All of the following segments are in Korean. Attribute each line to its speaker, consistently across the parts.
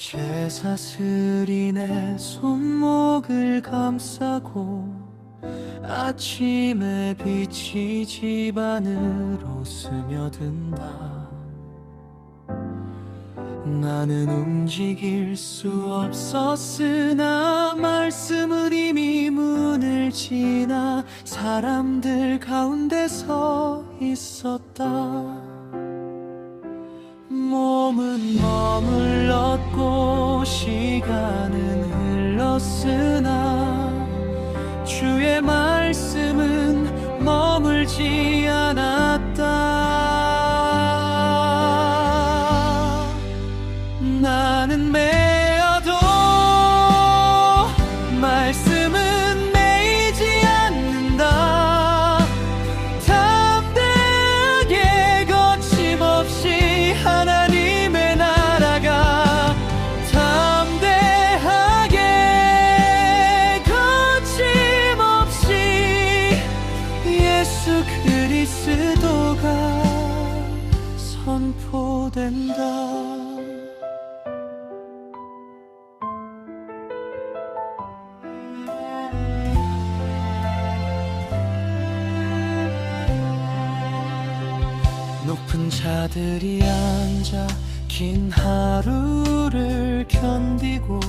Speaker 1: 쇠사슬이 내 손목을 감싸고 아침에 빛이 집안으로 스며든다. 나는 움직일 수 없었으나 말씀은 이미 문을 지나 사람들 가운데 서 있었다. 몸은 머물렀고 시간은 흘렀으나 주의 말씀은 머물지 않았다. 나는 매 높은 자들이 앉아 긴 하루를 견디고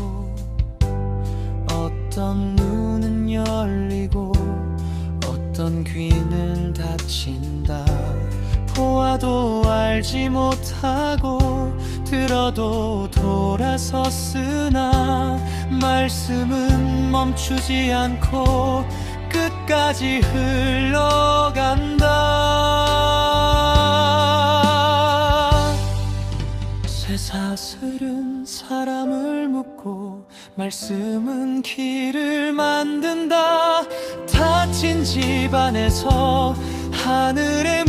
Speaker 1: 어떤 눈은 열리고 어떤 귀는 닫힌다. 보아도 알지 못하고 들어도 돌아섰으나 말씀은 멈추지 않고 끝까지 흘러간다 쇠사슬은 사람을 묶고 말씀은 길을 만든다. 닫힌 집안에서 하늘의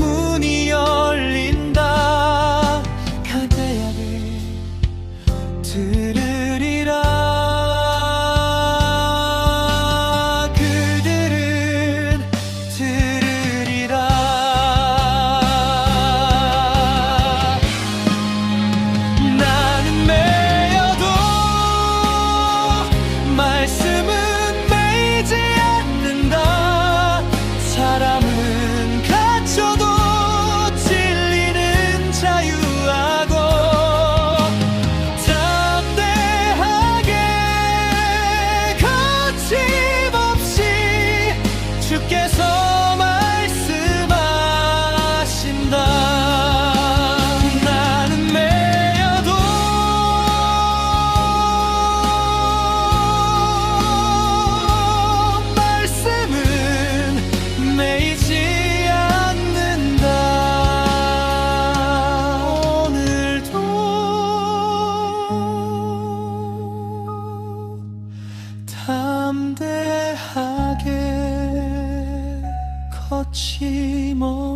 Speaker 1: 담대하게 거침없이